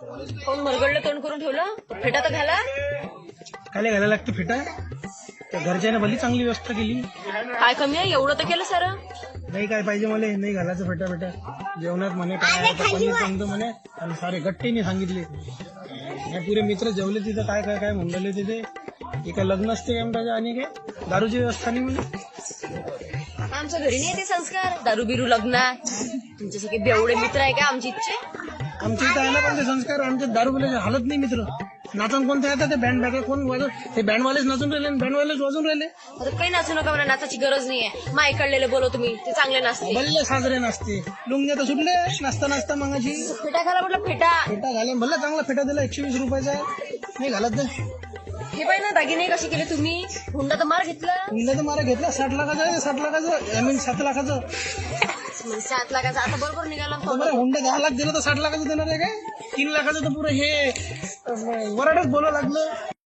कोण मरगडलं तोंड करून ठेवलं? फेटा तर घाला. काय घालायला लागते फेटा. त्या घरच्याने भली चांगली व्यवस्था केली. काय कमी आहे? एवढं तर केलं सर. नाही काय पाहिजे मला? नाही घालायचं फेटा फेटा. जेवणात म्हणे काय पनीर सांगतो म्हणे. आणि सारे गट्टीने सांगितले. या पुरे मित्र जेवले तिथं काय काय काय म्हणले तिथे. हे काय लग्न असते काय म्हणतात आणि काय? दारूची व्यवस्था नाही म्हणे. आमच्या घरी नाही ते संस्कार. दारू बिरू लग्न. तुमचे सगळे बेवडे मित्र आहे का आमची इच्छे आमच्या इथं आहे ना पण ते संस्कार आमच्या दारू बिलाचे हालत नाही मित्र. नाचन कोणते येतात ते बँड बॅगर कोण वाजव? ते बँडवालेच नाचून राहिले बँडवालेच वाजून राहिले. आता काही नाचू नका मला नाचाची गरज नाहीये. माय काढलेले बोलव तुम्ही ते चांगले नाचते. भल्ले साजरे नाचते. लुंग्या तर सुटले नाचता नाचता मगाशी. फेटा घाला म्हटलं फेटा. फेटा घाले. भले चांगला फेटा दिला एकशे वीस रुपयाचा नाही घालत नाही हे पाहिजे ना दागिने कसे केले तुम्ही? हुंडा तर मार घेतला. हुंडा तर मारा घेतला साठ लाखाचा आहे साठ लाखाचं आय मीन सात लाखाचं. सात लाखाचा. आता बरोबर निघाला तर बरं हुंडा दहा लाख दिलं तर साठ लाखाचं देणार आहे काय? तीन लाखाचं तर पुरं हे अं, वराडच बोलावं लागलं.